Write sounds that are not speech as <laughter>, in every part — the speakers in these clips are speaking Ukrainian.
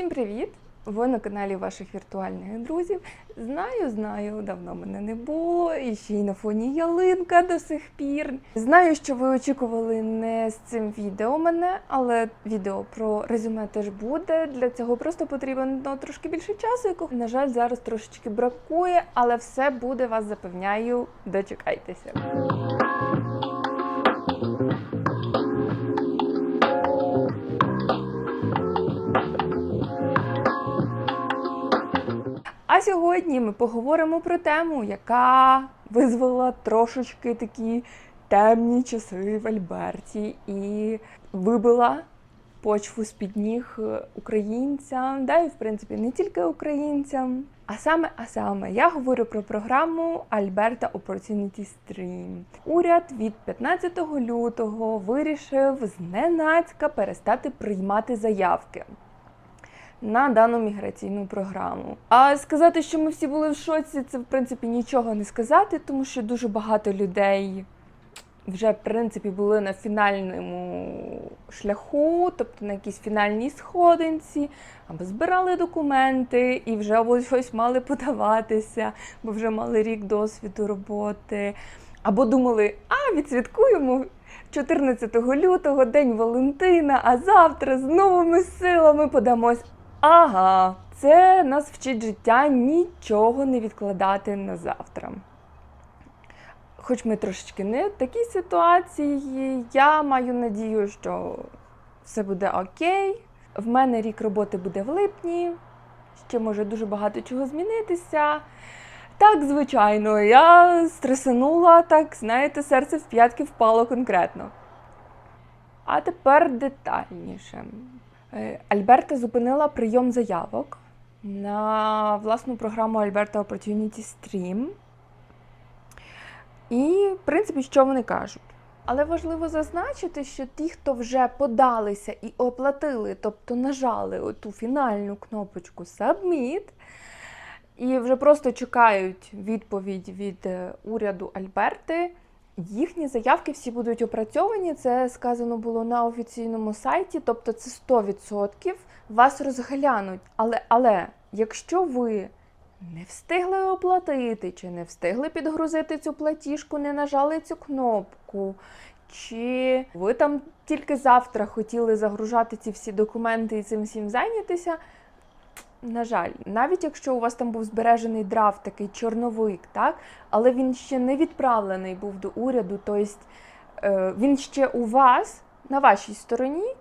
Всім привіт! Ви на каналі ваших віртуальних друзів. Знаю, знаю, давно мене не було, і ще й на фоні ялинка до сих пір. Знаю, що ви очікували не з цим відео мене, але відео про резюме теж буде. Для цього просто потрібно трошки більше часу, якого, на жаль, зараз трошечки бракує, але все буде, вас запевняю, дочекайтеся. Сьогодні ми поговоримо про тему, яка визвала трошечки такі темні часи в Альберті і вибила почву з-під ніг українцям, да і в принципі не тільки українцям. А саме, а саме, я говорю про програму Alberta Opportunity Stream. Уряд від 15 лютого вирішив зненацька перестати приймати заявки на дану міграційну програму. А сказати, що ми всі були в шоці, це в принципі нічого не сказати, тому що дуже багато людей вже в принципі були на фінальному шляху, тобто на якійсь фінальній сходинці, або збирали документи і вже ось ось мали подаватися, бо вже мали рік досвіду роботи. Або думали, а відсвяткуємо 14 лютого, День Валентина, а завтра з новими силами подамось. Ага, це нас вчить життя нічого не відкладати на завтра. Хоч ми трошечки не в такій ситуації, я маю надію, що все буде окей. В мене рік роботи буде в липні, ще може дуже багато чого змінитися. Так, звичайно, я стресанула, так, знаєте, серце в п'ятки впало конкретно. А тепер детальніше. Е, Альберта зупинила прийом заявок на власну програму Alberta Opportunity Stream. І, в принципі, що вони кажуть? Але важливо зазначити, що ті, хто вже подалися і оплатили, тобто нажали оту фінальну кнопочку Submit, і вже просто чекають відповідь від е, уряду Альберти. Їхні заявки всі будуть опрацьовані. Це сказано було на офіційному сайті, тобто це 100% вас розглянуть. Але, але якщо ви не встигли оплатити, чи не встигли підгрузити цю платіжку, не нажали цю кнопку, чи ви там тільки завтра хотіли загружати ці всі документи і цим всім зайнятися. На жаль, навіть якщо у вас там був збережений драфт, такий чорновик, так, але він ще не відправлений був до уряду, тобто е, він ще у вас на вашій стороні,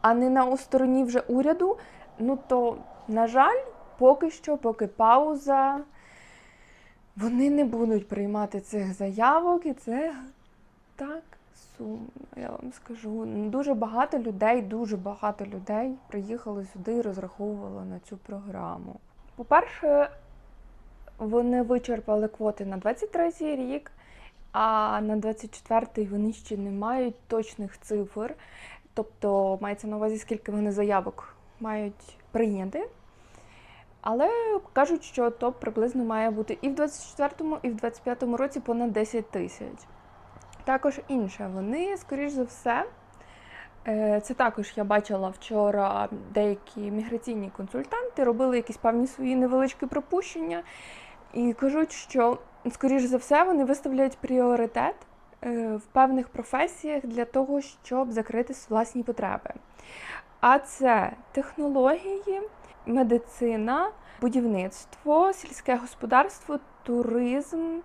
а не на стороні вже уряду. Ну то, на жаль, поки що, поки пауза, вони не будуть приймати цих заявок, і це так сумно, я вам скажу. Дуже багато людей, дуже багато людей приїхали сюди і розраховували на цю програму. По-перше, вони вичерпали квоти на 23-й рік, а на 24-й вони ще не мають точних цифр. Тобто мається на увазі, скільки вони заявок мають прийняти. Але кажуть, що то приблизно має бути і в 24-му, і в 25-му році понад 10 тисяч. Також інше, вони, скоріш за все, е, це також я бачила вчора деякі міграційні консультанти робили якісь певні свої невеличкі пропущення і кажуть, що, скоріш за все, вони виставляють пріоритет е, в певних професіях для того, щоб закрити власні потреби. А це технології, медицина, будівництво, сільське господарство, туризм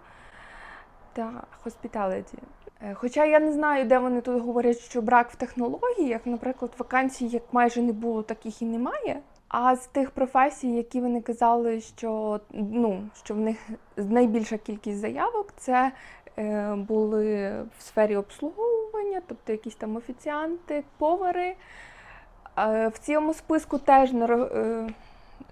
та хоспіталіті. Е, Хоча я не знаю, де вони тут говорять, що брак в технологіях, наприклад, вакансій як майже не було, таких і немає. А з тих професій, які вони казали, що ну що в них найбільша кількість заявок, це е, були в сфері обслуговування, тобто якісь там офіціанти, повари. Е, в цьому списку теж е,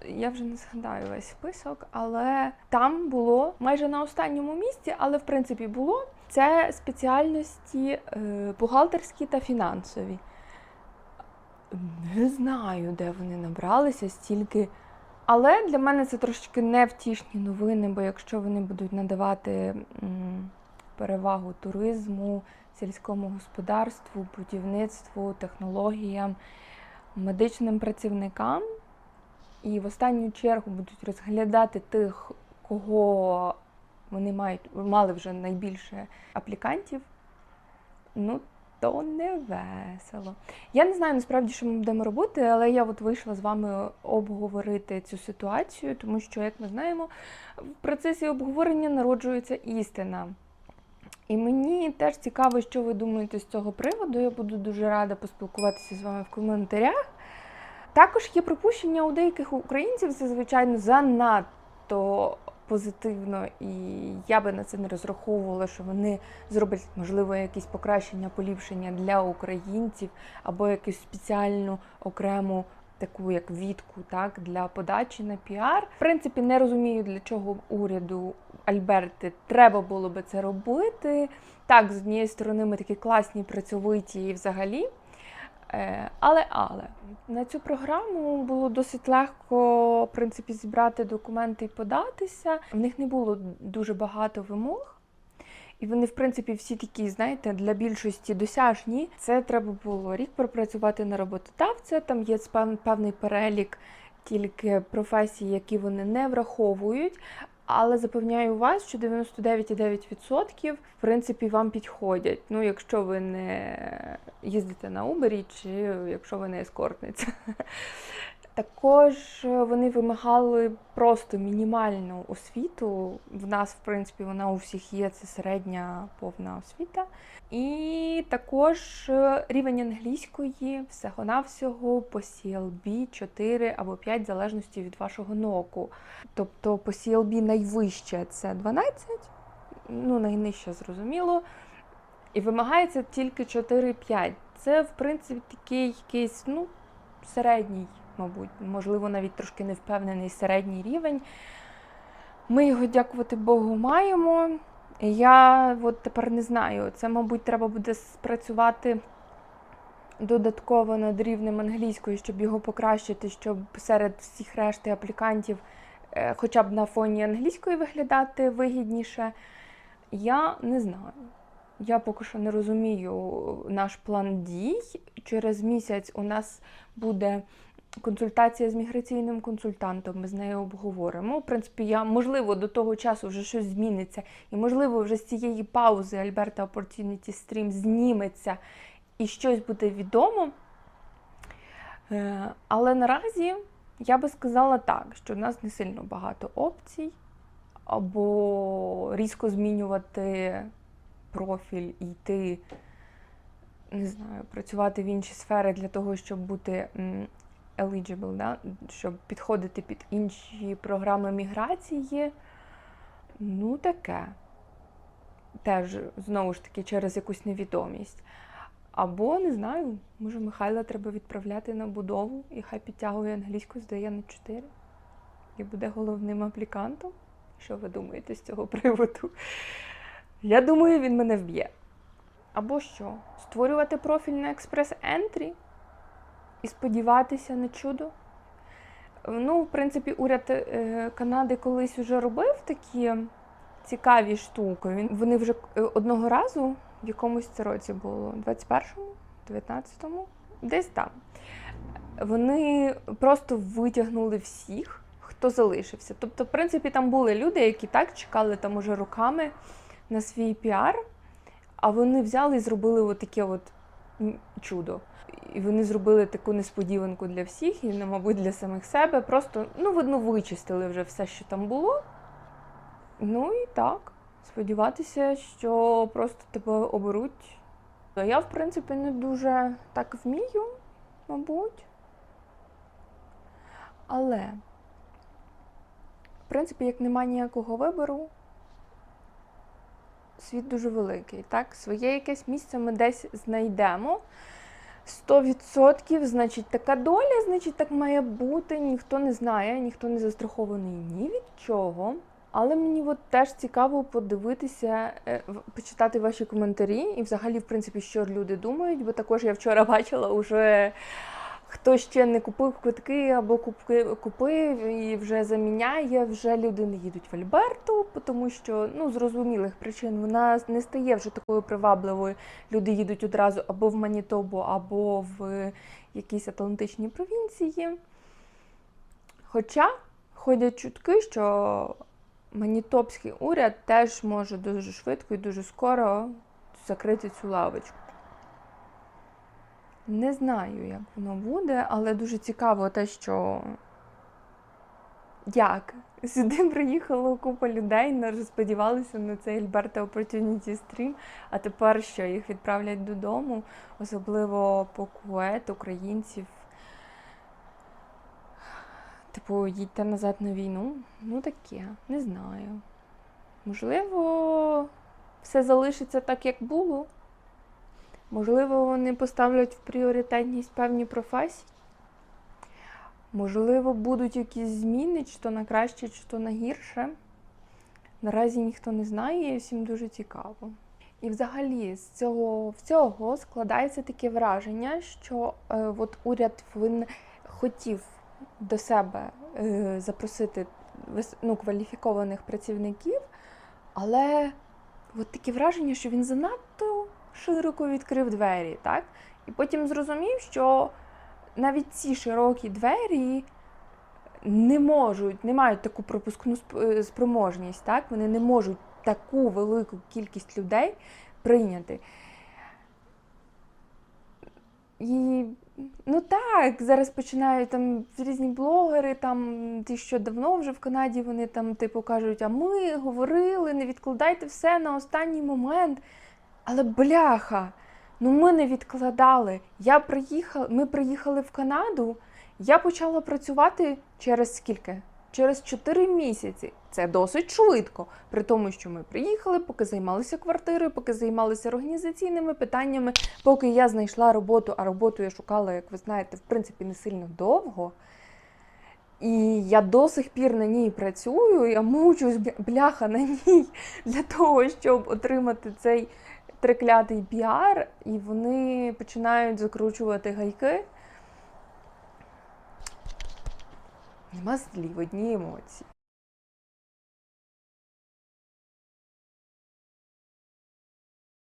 я вже не згадаю весь список, але там було майже на останньому місці, але в принципі було це спеціальності е, бухгалтерські та фінансові. Не знаю, де вони набралися стільки. Але для мене це трошечки невтішні новини, бо якщо вони будуть надавати перевагу туризму, сільському господарству, будівництву, технологіям, медичним працівникам, і в останню чергу будуть розглядати тих, кого вони мають мали вже найбільше аплікантів, ну то не весело. Я не знаю насправді, що ми будемо робити, але я от вийшла з вами обговорити цю ситуацію, тому що, як ми знаємо, в процесі обговорення народжується істина. І мені теж цікаво, що ви думаєте з цього приводу. Я буду дуже рада поспілкуватися з вами в коментарях. Також є припущення у деяких українців, це, звичайно, занадто позитивно, і я би на це не розраховувала, що вони зроблять, можливо, якісь покращення, поліпшення для українців або якусь спеціальну окрему. Таку як відку, так для подачі на піар. В принципі, не розумію, для чого уряду Альберти треба було би це робити. Так, з однієї сторони, ми такі класні, працьовиті і взагалі. Е, Але але на цю програму було досить легко в принципі, зібрати документи і податися. В них не було дуже багато вимог. І вони, в принципі, всі такі, знаєте, для більшості досяжні. Це треба було рік пропрацювати на роботодавця. Там є певний перелік тільки професій, які вони не враховують. Але запевняю вас, що 99,9% в принципі вам підходять. Ну, якщо ви не їздите на Uber, чи якщо ви не ескортниця. Також вони вимагали просто мінімальну освіту. В нас, в принципі, вона у всіх є, це середня повна освіта. І також е, рівень англійської всього-навсього по CLB 4 або 5, в залежності від вашого ноку. Тобто по CLB найвище це 12, ну найнижче зрозуміло. І вимагається тільки 4-5. Це, в принципі, такий якийсь ну, середній, мабуть, можливо, навіть трошки невпевнений середній рівень. Ми його, дякувати Богу, маємо. Я от тепер не знаю. Це, мабуть, треба буде спрацювати додатково над рівнем англійської, щоб його покращити, щоб серед всіх решти аплікантів, е, хоча б на фоні англійської виглядати вигідніше. Я не знаю. Я поки що не розумію наш план дій. Через місяць у нас буде консультація з міграційним консультантом. Ми з нею обговоримо. В принципі, я можливо до того часу вже щось зміниться, і можливо, вже з цієї паузи Альберта Opportunity Stream зніметься і щось буде відомо. Е, але наразі я би сказала так, що в нас не сильно багато опцій, або різко змінювати профіль і йти, не знаю, працювати в інші сфери для того, щоб бути eligible, да? щоб підходити під інші програми міграції. Ну, таке. Теж, знову ж таки, через якусь невідомість. Або, не знаю, може, Михайла треба відправляти на будову і хай підтягує англійську, здає на 4 і буде головним аплікантом. Що ви думаєте з цього приводу? Я думаю, він мене вб'є. Або що? Створювати профіль на експрес-ентрі і сподіватися на чудо. Ну, в принципі, уряд е, Канади колись вже робив такі цікаві штуки. Вони вже е, одного разу в якомусь це році було, 21-му, 19-му, десь там. Вони просто витягнули всіх, хто залишився. Тобто, в принципі, там були люди, які так чекали там уже роками на свій піар, а вони взяли і зробили таке от чудо. І вони зробили таку несподіванку для всіх, і, мабуть, для самих себе. Просто, ну, видно, вичистили вже все, що там було. Ну і так, сподіватися, що просто тебе оберуть. Я, в принципі, не дуже так вмію, мабуть. Але, в принципі, як немає ніякого вибору, світ дуже великий. Так, своє якесь місце ми десь знайдемо. 100%, значить, така доля, значить, так має бути. Ніхто не знає, ніхто не застрахований ні від чого. Але мені от теж цікаво подивитися, е, почитати ваші коментарі і, взагалі, в принципі, що люди думають, бо також я вчора <laughs> бачила уже Хто ще не купив квитки або купив і вже заміняє, вже люди не їдуть в Альберту, тому що ну зрозумілих причин вона не стає вже такою привабливою. Люди їдуть одразу або в Манітобу, або в якісь Атлантичні провінції. Хоча ходять чутки, що манітопський уряд теж може дуже швидко і дуже скоро закрити цю лавочку. Не знаю, як воно буде, але дуже цікаво те, що як сюди <laughs> приїхала купа людей, не сподівалися на цей Альберта Opportunity Stream, а тепер що їх відправлять додому, особливо по Кует, українців. Типу, їдьте назад на війну. Ну таке, не знаю. Можливо, все залишиться так, як було. Можливо, вони поставлять в пріоритетність певні професії. Можливо, будуть якісь зміни, чи то на краще, чи то на гірше. Наразі ніхто не знає, і всім дуже цікаво. І взагалі з цього всього складається таке враження, що е, от уряд він хотів до себе е, запросити ну, кваліфікованих працівників, але от таке враження, що він занадто широко відкрив двері, так? І потім зрозумів, що навіть ці широкі двері не можуть, не мають таку пропускну е, спроможність, так? Вони не можуть таку велику кількість людей прийняти. І ну так, зараз починають там різні блогери, там ті, що давно вже в Канаді, вони там типу кажуть, а ми говорили, не відкладайте все на останній момент. Але бляха, ну ми не відкладали. Я приїхала, ми приїхали в Канаду. Я почала працювати через скільки? Через 4 місяці. Це досить швидко. При тому, що ми приїхали, поки займалися квартирою, поки займалися організаційними питаннями, поки я знайшла роботу, а роботу я шукала, як ви знаєте, в принципі, не сильно довго. І я до сих пір на ній працюю, я мучусь бляха на ній для того, щоб отримати цей треклятий піар, і вони починають закручувати гайки. Нема слів, одні емоції.